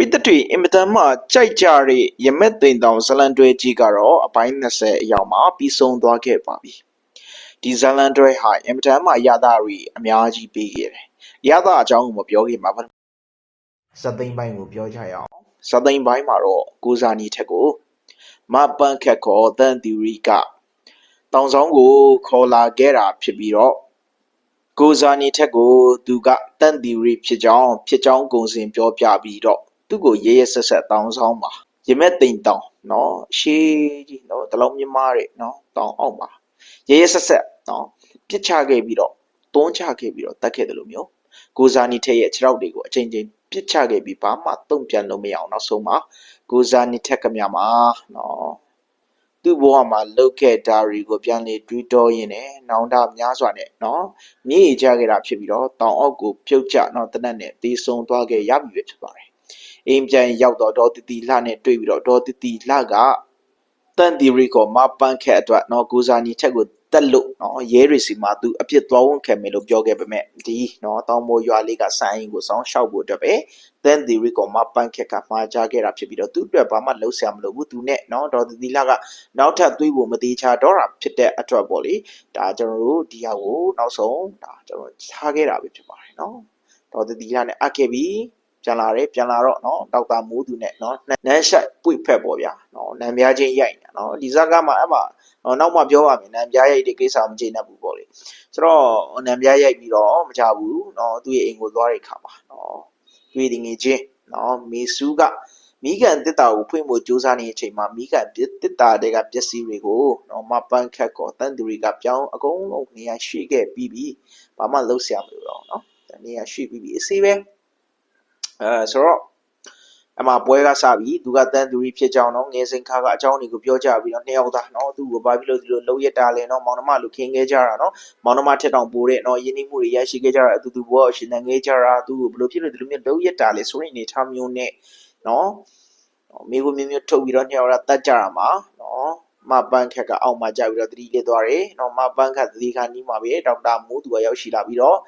ရိသတ်တွေအင်မတန်မှကြိုက်ကြတဲ့ရမက်သိန်တောင်ဇလန်တွဲကြီးကတော့အပိုင်း20အရောက်မှာပြီးဆုံးသွားခဲ့ပါပြီဒီဇလန်တွဲဟာအင်မတန်မှရတာတွေအများကြီးပေးခဲ့တယ်ရတာအကြောင်းကိုမပြောခင်မှာပါဇသိန်ပိုင်းကိုပြောကြရအောင်ဇသိန်ပိုင်းမှာတော့ကိုဇာနီထက်ကိုမပန်းခက်ခေါ်တန်တီရီကတောင်ဆောင်ကိုခေါ်လာခဲ့တာဖြစ်ပြီးတော့ကိုဇာနီထက်ကိုသူကတန်တီရီဖြစ်ကြောင်းဖြစ်ကြောင်းကုံစင်ပြောပြပြီးတော့ သူ့ကိုရဲရဲဆက်ဆက်တောင်းဆောင်ပါရမက်တိန်တောင်းနော်ရှေးကြီးနော်တလုံးမြမားတဲ့နော်တောင်းအောင်ပါရဲရဲဆက်ဆက်နော်ပြစ်ချခဲ့ပြီးတော့တွန်းချခဲ့ပြီးတော့တတ်ခဲ့တယ်လို့မျိုးကိုဇာနီထက်ရဲ့ခြေထောက်တွေကိုအချိန်ချင်းပြစ်ချခဲ့ပြီးဘာမှတုံ့ပြန်လို့မရအောင်နောက်ဆုံးမှာကိုဇာနီထက်ကမြမှာနော်သူ့ဘဝမှာလောက်ခဲ့တာတွေကိုပြန်လေတွေးတောရင်းနဲ့နောင်တများစွာနဲ့နော်မြည်ကြခဲ့တာဖြစ်ပြီးတော့တောင်အောက်ကိုပြုတ်ကျတော့တနက်နဲ့တေးဆုံသွားခဲ့ရပြီပဲဖြစ်ပါတယ်။ အိမ်ပြန်ရောက်တော့ဒေါ်တီတီလှနဲ့တွေ့ပြီးတော့ဒေါ်တီတီလှကတန်တီရီကိုမပန်းခဲ့အတွက်နော်ကိုဇာနီချက်ကိုတက်လို့နော်ရဲရီစီမှာသူအပြစ်သွားဝင်ခဲ့မယ်လို့ပြောခဲ့ပေမဲ့ဒီနော်တောင်မိုးရွာလေးကဆိုင်းကိုစောင်းလျှောက်ဖို့အတွက်ပဲတန်တီရီကိုမပန်းခဲ့ကမှားကြခဲ့တာဖြစ်ပြီးတော့သူ့အတွက်ဘာမှလှုပ်ရှားမလို့ဘူးသူနဲ့နော်ဒေါ်တီတီလှကနောက်ထပ်သွေးဖို့မသေးချာတော့တာဖြစ်တဲ့အတွက်ပေါ့လေဒါကျွန်တော်တို့ဒီဟာကိုနောက်ဆုံးဒါကျွန်တော်ထားခဲ့တာပဲဖြစ်ပါတယ်နော်ဒေါ်တီတီလှနဲ့အပ်ခဲ့ပြီး ပြန်လာတယ်ပြန်လာတော့နော်ဒေါက်တာမိုးသူနဲ့နော်နန်းရှိုက်ပွိဖက်ပေါ့ဗျာနော်နံပြားချင်းရိုက်နေတာနော်ဒီဇာတ်ကမှအဲ့မှာနော်နောက်မှပြောပါမယ်နံပြားရိုက်တဲ့ကိစ္စမကျေနပ်ဘူးပေါ့လေဆိုတော့နံပြားရိုက်ပြီးတော့မကြဘူးနော်သူ့ရဲ့အိမ်ကိုသွားတဲ့ခါမှာနော်တွေ့ဒီငယ်ချင်းနော်မေဆူးကမိကန်တစ်တာကိုဖွင့်ဖို့ကြိုးစားနေတဲ့အချိန်မှာမိကန်တစ်တာတွေကပစ္စည်းတွေကိုနော်မပန်းခက်ကောတန်တူရီကပြောင်းအကုန်လုံးနေရာရွှေ့ခဲ့ပြီးပြီဘာမှလုပ်ဆရာမလိုတော့နော်နေရာရွှေ့ပြီးပြီအစီပဲ အဲဆိုတော့အမပွဲကစပြီသူကတန်တူရီဖြစ်ကြောင်းတော့ငယ်စဉ်ခါကအကြောင်းတွေကိုပြောကြပြီးတော့နှစ်ယောက်သားနော်သူ့ကိုဘာဖြစ်လို့ဒီလိုလှုပ်ရက်တာလဲနော်မောင်နှမလူခင်းခဲ့ကြတာနော်မောင်နှမထက်တောင်ပိုတဲ့နော်ယဉ်နှိမှုတွေရရှိခဲ့ကြတာအတူတူဘောရှင်သန်ခဲ့ကြတာသူ့ကိုဘယ်လိုဖြစ်လို့ဒီလိုမျိုးလှုပ်ရက်တာလဲဆိုရင်အနေထားမျိုးနဲ့နော်မိကိုမျိုးမျိုးထုတ်ပြီးတော့နှစ်ယောက်သားတတ်ကြတာမှာနော် မပန်းခက်ကအောက်မှာကြပြီးတော့တတိလေးသွားတယ်။နော်မပန်းခက်တတိခါနီးမှာပဲဒေါက်တာမိုးသူကရောက်ရှိလာပြီးတော့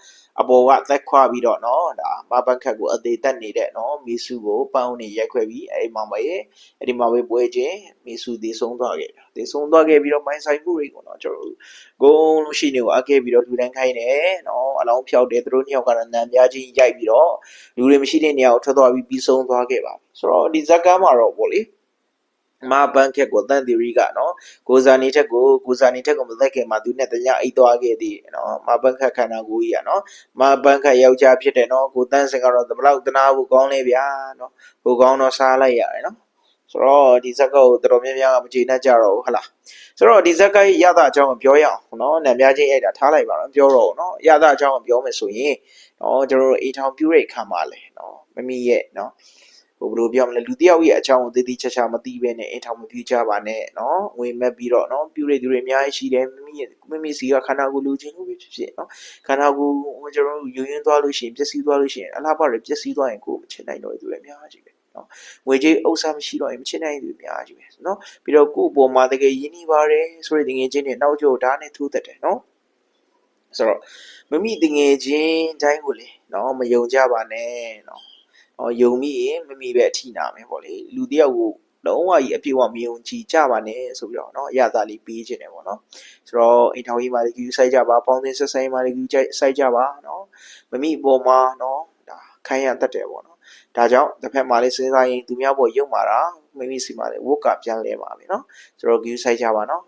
အပေါ်ကသက်ခွာပြီးတော့နော်ဒါမပန်းခက်ကိုအသေးတက်နေတဲ့နော်မီဆူကိုပန်းနေရိုက်ခွဲပြီးအဲ့မှာပဲအဲ့ဒီမှာပဲပွဲချင်းမီဆူသေးဆုံးသွားခဲ့တာ။သေးဆုံးသွားခဲ့ပြီးတော့မိုင်းဆိုင်မှုတွေကိုနော်ကျွန်တော်တို့ဂုံးလို့ရှိနေကိုအကဲပြီးတော့လူတန်းခိုင်းတယ်နော်အလောင်းဖြောက်တယ်သူတို့နှစ်ယောက်ကတော့နံပြားချင်းရိုက်ပြီးတော့လူတွေမရှိတဲ့နေရာကိုထွက်သွားပြီးပြီးဆုံးသွားခဲ့ပါပြီ။ဆိုတော့ဒီဇက်ကမ်းမှာတော့ပေါ့လေ မဘန်ခက်ကိုတန်တီရီကနော်ကိုဇာနီထက်ကိုကိုဇာနီထက်ကိုမသက်ခင်မှာသူနဲ့တညအိတ်သွားခဲ့သည်နော်မဘန်ခက်ခန္ဓာကိုကြီးကနော်မဘန်ခက်ယောက်ျားဖြစ်တယ်နော်ကိုတန်းစင်ကတော့ဘလောက်တနာဖို့ကောင်းလဲဗျာနော်ကိုကောင်းတော့စားလိုက်ရတယ်နော်ဆိုတော့ဒီဇက်ကိုတော်တော်များများကမကျေနပ်ကြတော့ဘူးဟလားဆိုတော့ဒီဇက်ကရတာအကြောင်းကိုပြောရအောင်နော်နာမည်ချင်းရိုက်တာထားလိုက်ပါတော့ပြောတော့နော်ရတာအကြောင်းကိုပြောမယ်ဆိုရင်နော်ကျွန်တော်တို့အိမ်ထောင်ပြူရိတ်ခံပါလေနော်မမီရဲ့နော် ဟိုဘယ်လိုပြောမလဲလူတယောက်ရဲ့အကြောင်းကိုတည်တည်ချာချာမသိဘဲနဲ့အိမ်ထောင်မပြူကြပါနဲ့နော်ငွေမက်ပြီးတော့နော်ပြူရိတ်သူတွေအများကြီးရှိတယ်မမီရဲ့မမီစီကခန္ဓာကိုယ်လူချင်းလို့ပဲဖြစ်ဖြစ်နော်ခန္ဓာကိုယ်ဟိုကျွန်တော်တို့ယူရင်းသွားလို့ရှိရင်ပျက်စီးသွားလို့ရှိရင်အလားပါရပျက်စီးသွားရင်ကိုယ်မချင်နိုင်တော့သူတွေအများကြီးပဲနော်ငွေကြေးဥစ္စာမရှိတော့ရင်မချင်နိုင်သူအများကြီးပဲနော်ပြီးတော့ကိုယ့်အပေါ်မှာတကယ်ရင်းနှီးပါတယ်ဆိုတဲ့တကယ်ချင်းတွေနောက်ကျောဓာတ်နဲ့ထိုးသက်တယ်နော်ဆိုတော့မမိတငယ်ချင်းတိုင်းကိုလေနော်မယုံကြပါနဲ့နော် ဟောယုံမိရင်မမိပဲအထီနာမယ်ပေါ့လေလူတယောက်ကိုလုံးဝကြီးအပြည့်အဝမယုံကြည်ကြပါနဲ့ဆိုပြီးတော့เนาะအရသာလေးပေးခြင်းတယ်ပေါ့နော်ဆိုတော့အိမ်ထောင်ကြီးမှာလည်း queue စိုက်ကြပါပေါင်းသင်းဆက်ဆိုင်မှာလည်း queue စိုက်ကြပါเนาะမမိအပေါ်မှာเนาะဒါခိုင်းရတတ်တယ်ပေါ့နော်ဒါကြောင့်တစ်ဖက်မှာလေးစဉ်းစားရင်သူများပေါ်ယုံမာတာမိမိစီမှာလည်းဝုတ်ကပြန်လဲပါမယ်เนาะဆိုတော့ queue စိုက်ကြပါเนาะ